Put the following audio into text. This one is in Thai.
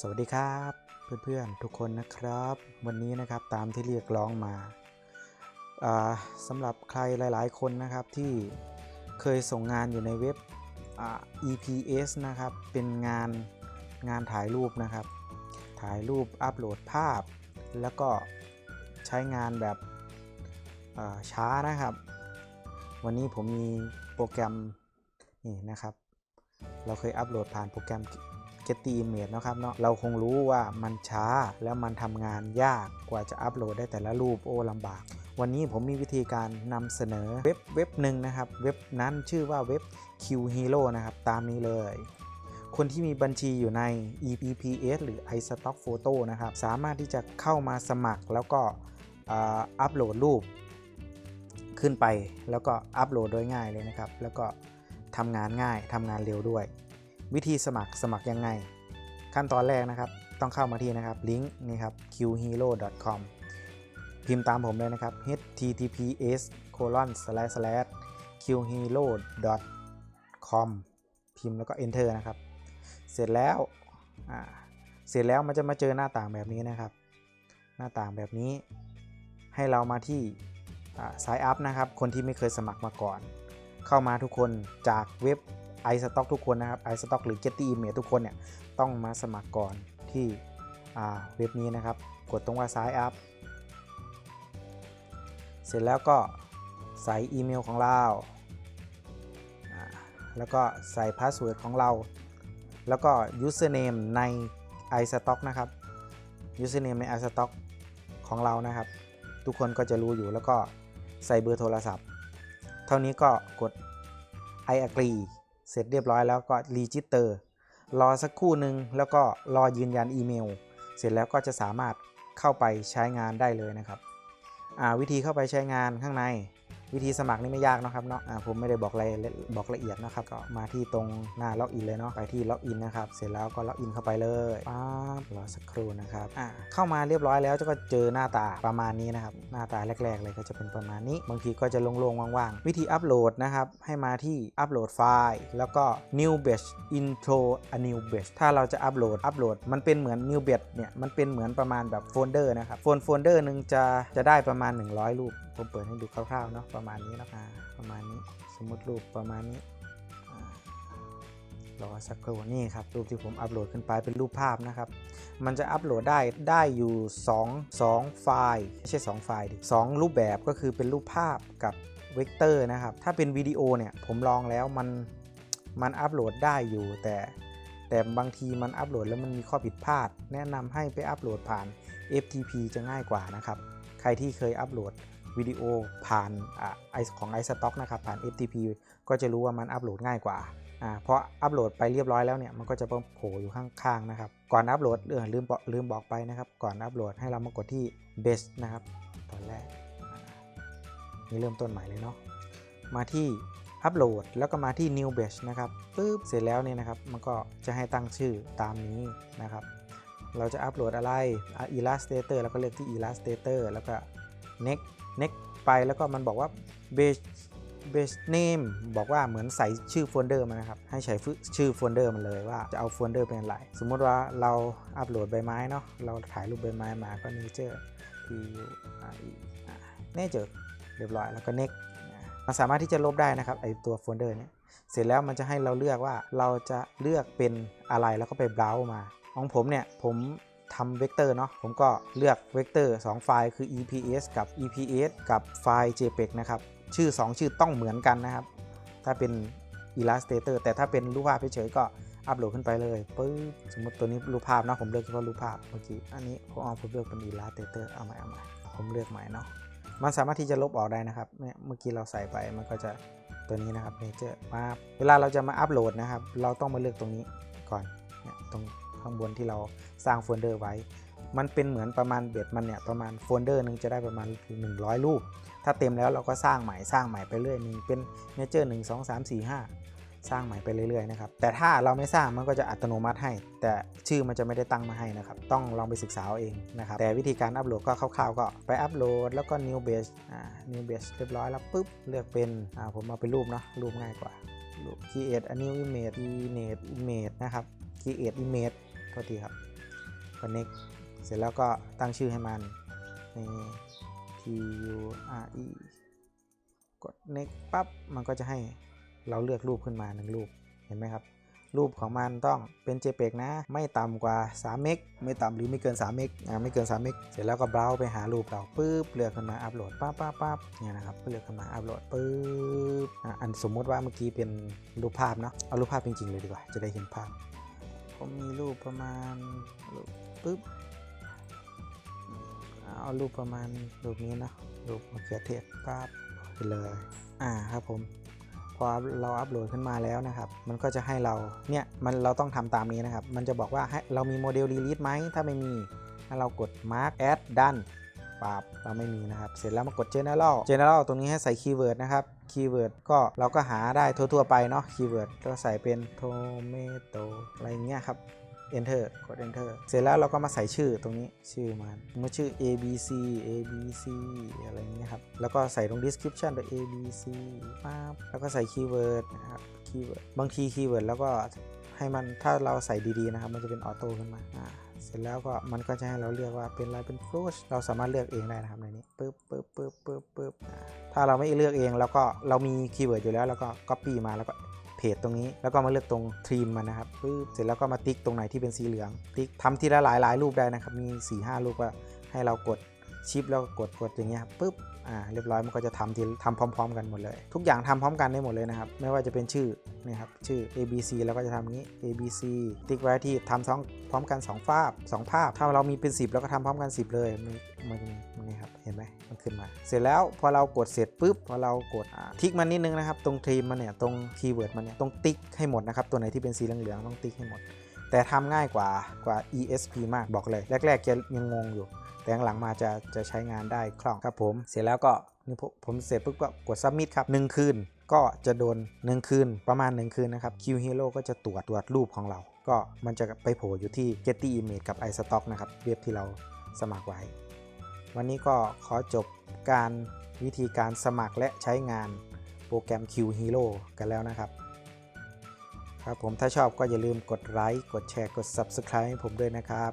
สวัสดีครับเพื่อนๆทุกคนนะครับ วันนี้นะครับตามที่เรียกร้องมาสำหรับใครหลายๆ คนนะครับที่เคยส่งงานอยู่ในเว็บ EPS นะครับเป็นงานงานถ่ายรูปนะครับ ถ่ายรูปอัปโหลดภาพ แล้วก็ใช้งานแบบช้านะครับ วันนี้ผมมีโปรแกรมนี่นะครับ เราเคยอัปโหลดผ่านโปรแกรม Getty Image นะครับเนาะเราคงรู้ว่ามันช้าแล้วมันทำงานยากกว่าจะอัปโหลดได้แต่ละรูปโอ้ลำบาก วันนี้ผมมีวิธีการนำเสนอเว็บเว็บหนึ่งนะครับ เว็บนั้นชื่อว่าเว็บ Q Hero นะครับ ตามนี้เลยคนที่มีบัญชีอยู่ใน EPPS หรือ iStock Photo นะครับ สามารถที่จะเข้ามาสมัครแล้วก็อัปโหลดรูป ขึ้นไปแล้วก็อัปโหลดโดยง่ายเลยนะครับ แล้วก็ทำงานง่ายทำงานเร็วด้วย วิธีสมัครสมัครยังไง ขั้นตอนแรกนะครับ ต้องเข้ามาที่นะครับลิงก์นี่ครับ qhero.com พิมพ์ตามผมเลยนะครับ https colon slash slash qhero.com พิมพ์แล้วก็ enter นะครับ เสร็จแล้วเสร็จแล้วมันจะมาเจอหน้าต่างแบบนี้นะครับ หน้าต่างแบบนี้ ให้เรามาที่สายอัพนะครับ คนที่ไม่เคยสมัครมาก่อน เข้ามาทุกคนจากเว็บ iStock ทุกคนนะครับ iStock หรือ Getty Image ทุกคนเนี่ยต้องมาสมัครก่อนที่เว็บนี้นะครับ กดตรงว่า Sign Up เสร็จแล้วก็ใส่อีเมลของเราอ่าแล้วก็ใส่พาสเวิร์ดของเรา แล้วก็ username ใน iStock นะครับ username ใน iStock ของเรานะครับ ทุกคนก็จะรู้อยู่แล้วก็ใส่เบอร์โทรศัพท์ เท่านี้ก็กด I agree เสร็จเรียบร้อยแล้วก็รีจิสเตอร์รอสักครู่หนึ่งแล้วก็รอยืนยันอีเมล เสร็จแล้วก็จะสามารถเข้าไปใช้งานได้เลยนะครับวิธีเข้าไปใช้งานข้างใน วิธีสมัครนี่ไม่ยากนะครับเนาะอ่าผมไม่ได้บอกรายบอกละเอียดนะครับก็มาที่ตรงหน้าล็อกอินเลยเนาะไปที่ล็อกอินนะครับเสร็จแล้วก็ล็อกอินเข้าไปเลยป๊าบรอสักครู่นะครับอ่าเข้ามาเรียบร้อยแล้วก็เจอหน้าตาประมาณนี้นะครับหน้าตาแรก ๆ เลยก็จะเป็นประมาณนี้ บางทีก็จะโล่งๆว่างๆ วิธีอัปโหลดนะครับให้มาที่อัปโหลดไฟล์แล้วก็ new batch intro a new batch ถ้าเราจะอัปโหลดอัปโหลดมันเป็นเหมือน new batch เนี่ยมันเป็นเหมือนประมาณแบบโฟลเดอร์นะครับโฟลโฟลเดอร์หนึ่งจะจะได้ประมาณ 100 รูป ผมเปิดให้ดูคร่าวๆเนาะประมาณนี้นะอ่าประมาณนี้สมมติรูปประมาณนี้รอสักครู่นี่ครับรูปที่ผมอัปโหลดขึ้นไปเป็นรูปภาพนะครับ มันจะอัปโหลดได้ได้อยู่ 2 2 ไฟล์ไม่ใช่2ไฟล์ดิ2รูปแบบก็คือเป็นรูปภาพกับเวกเตอร์นะครับ ถ้าเป็นวิดีโอเนี่ยผมลองแล้วมันมันอัปโหลดได้อยู่แต่แต่บางทีมันอัปโหลดแล้วมันมีข้อผิดพลาด แนะนำให้ไปอัปโหลดผ่าน FTP จะง่ายกว่านะครับ ใครที่เคยอัปโหลด วิดีโอผ่านอ่าไอของ iStock นะครับผ่าน FTP ก็จะรู้ว่ามันอัปโหลดง่ายกว่าอ่าเพราะอัปโหลดไปเรียบร้อยแล้วเนี่ยมันก็จะโผล่อยู่ข้างๆนะครับก่อนอัปโหลดเออลืมบอกลืมบอกไปนะครับ ก่อนอัปโหลดให้เรามากดที่ best นะครับตอนแรกนี่เริ่มต้นใหม่เลยเนาะมาที่อัปโหลดแล้วก็มาที่ new batch นะครับปึ๊บเสร็จแล้วเนี่ยนะครับ มันก็จะให้ตั้งชื่อตามนี้นะครับ เราจะอัปโหลดอะไรอะ Illustrator แล้วก็เลือกที่ Illustrator แล้วก็ next next ไปแล้วก็มันบอกว่า base base name บอกว่าเหมือนใส่ชื่อโฟลเดอร์มานะครับ ให้ใช้ชื่อโฟลเดอร์มันเลยว่าจะเอาโฟลเดอร์เป็นอะไร สมมติว่าเราอัปโหลดใบไม้เนาะเราถ่ายรูปใบไม้มาก็ nature p u r e nature เรียบร้อยแล้วก็ next มันสามารถที่จะลบได้นะครับไอตัวโฟลเดอร์เนี่ยเสร็จแล้วมันจะให้เราเลือกว่าเราจะเลือกเป็นอะไรแล้วก็ไปเบราว์มา ของผมเนี่ยผม ทำเวกเตอร์เนาะผมก็เลือกเวกเตอร์2ไฟล์คือ EPS กับ EPS กับไฟล์ JPEG นะครับ ชื่อ 2 ชื่อต้องเหมือนกันนะครับ ถ้าเป็น Illustrator แต่ถ้าเป็นรูปภาพเฉยๆก็อัปโหลดขึ้นไปเลยปึ๊บสมมติตัวนี้รูปภาพเนาะผมเลือกเฉพาะรูปภาพเมื่อกี้อันนี้ผมเอาผมเลือกเป็น Illustrator เอาใหม่เอาใหม่ผมเลือกใหม่เนาะมันสามารถที่จะลบออกได้นะครับเนี่ยเมื่อกี้เราใส่ไปมันก็จะตัวนี้นะครับ Nature มาเวลาเราจะมาอัปโหลดนะครับ เราต้องมาเลือกตรงนี้ก่อนเนี่ยตรง ข้างบนที่เราสร้างโฟลเดอร์ไว้ มันเป็นเหมือนประมาณเบ็ดมันเนี่ยประมาณโฟลเดอร์หนึงจะได้ประมาณ 100 รูป ถ้าเต็มแล้วเราก็สร้างใหม่สร้างใหม่ไปเรื่อยหนึ่งเป็นเนเจอร์หนึ่งสองสามสี่ห้าสร้างใหม่ไปเรื่อยๆนะครับ แต่ถ้าเราไม่สร้างมันก็จะอัตโนมัติให้ แต่ชื่อมันจะไม่ได้ตั้งมาให้นะครับ ต้องลองไปศึกษาเองนะครับ แต่วิธีการอัปโหลดก็คร่าวๆก็ไปอัปโหลดแล้วก็ new base อ่า new base เรียบร้อยแล้วปุ๊บ เลือกเป็น อ่า ผมเอาเป็นรูปเนาะ รูปง่ายกว่ารูป create a new image create image นะครับ create image ทษทีครับ connect เสร็จแล้วก็ตั้งชื่อให้มันนี่ T U R E กด next ปั๊บมันก็จะให้เราเลือกรูปขึ้นมาหนึ่งรูปเห็นไหมครับ รูปของมันต้องเป็น JPEG นะ ไม่ต่ำกว่า3เมกไม่ต่ำหรือไม่เกิน3เมกอ่าไม่เกิน3เมกเสร็จแล้วก็เบราว์ไปหารูปเราปุ๊บเลือกขึ้นมาอัปโหลดปั๊บปั๊บปั๊บเนี่ยนะครับเลือกขึ้นมาอัปโหลดปุ๊บอะอันสมมติว่าเมื่อกี้เป็นรูปภาพเนาะเอารูปภาพจริงๆเลยดีกว่าจะได้เห็นภาพ ผมมีรูปประมาณรูปปุ๊บเอารูปประมาณรูปนี้นะรูปมะเขือเทศปั๊บไปเลยอ่าครับผมพอเราอัปโหลดขึ้นมาแล้วนะครับ มันก็จะให้เราเนี่ยมันเราต้องทำตามนี้นะครับ มันจะบอกว่าให้เรามีโมเดลรีลิสไหมถ้าไม่มีให้เรากด mark add done ปั๊บเราไม่มีนะครับ เสร็จแล้วมากด general general ตรงนี้ให้ใส่คีย์เวิร์ดนะครับคีย์เวิร์ดก็เราก็หาได้ทั่วๆไปเนาะคีย์เวิร์ดก็ใส่เป็น tomato อะไรเงี้ยครับ enter กด enter เสร็จแล้วเราก็มาใส่ชื่อตรงนี้ชื่อมันมันชื่อ abc abc อะไรเงี้ยครับ แล้วก็ใส่ตรง description ไป abc ปั๊บแล้วก็ใส่คีย์เวิร์ดนะครับคีย์เวิร์ดบางทีคีย์เวิร์ดแล้วก็ให้มันถ้าเราใส่ดีๆนะครับ มันจะเป็นออโต้ขึ้นมาอ่า เสร็จแล้วก็มันก็จะให้เราเลือกว่าเป็นอะไรเป็นฟลูชเราสามารถเลือกเองได้นะครับในนี้ปึ๊บปึ๊บปึ๊บปึ๊บปึ๊บถ้าเราไม่เลือกเองแล้วก็เรามีคีย์เวิร์ดอยู่แล้วแล้วก็ copy มาแล้วก็เพจตรงนี้แล้วก็มาเลือกตรงทรีมมันนะครับปึ๊บเสร็จแล้วก็มาติ๊กตรงไหนที่เป็นสีเหลือง ติ๊กทำทีละหลายหลายรูปได้นะครับมี4ี่ห้ารูปก็ให้เรากดชิปแล้วก็กดกดอย่างเงี้ยครับปึ๊บ อ่าเรียบร้อยมันก็จะทำทีทำพร้อม ๆ กันหมดเลย ทุกอย่างทำพร้อมกันได้หมดเลยนะครับ ไม่ว่าจะเป็นชื่อนี่ครับชื่อ ABC แล้วก็จะทำอย่างนี้ ABC ติ๊กไว้ที่ทำท้องพร้อมกัน2ภาพ2ภาพ ถ้าเรามีเป็น 10 แล้วก็ทำพร้อมกัน 10 เลยมันมันมันนี่ครับเห็นไหมมันขึ้นมา เสร็จแล้วพอเรากดเสร็จปุ๊บพอเรากดอ่าทิกมันนิดนึงนะครับตรงทีมมันเนี่ยตรงคีย์เวิร์ดมันเนี่ยต้องติ๊กให้หมดนะครับตัวไหนที่เป็นสีเหลืองๆต้องติ๊กให้หมดแต่ทำง่ายกว่ากว่า ESP มากบอกเลย แรกๆจะยังงงอยู่ แต่หลังมาจะจะใช้งานได้คล่องครับผมเสร็จแล้วก็นี่ผมผมเสร็จปุ๊บก็กด submit ครับ 1 คืนก็จะโดน 1 คืนประมาณ 1 คืนนะครับ Q Hero ก็จะตรวจตรวจรูปของเรา ก็มันจะไปโผล่อยู่ที่ Getty Image กับ iStock นะครับเว็บที่เราสมัครไว้ วันนี้ก็ขอจบการวิธีการสมัครและใช้งานโปรแกรม Q Hero กันแล้วนะครับ ครับผมถ้าชอบก็อย่าลืมกดไลค์กดแชร์กด Subscribe ให้ผมด้วยนะครับ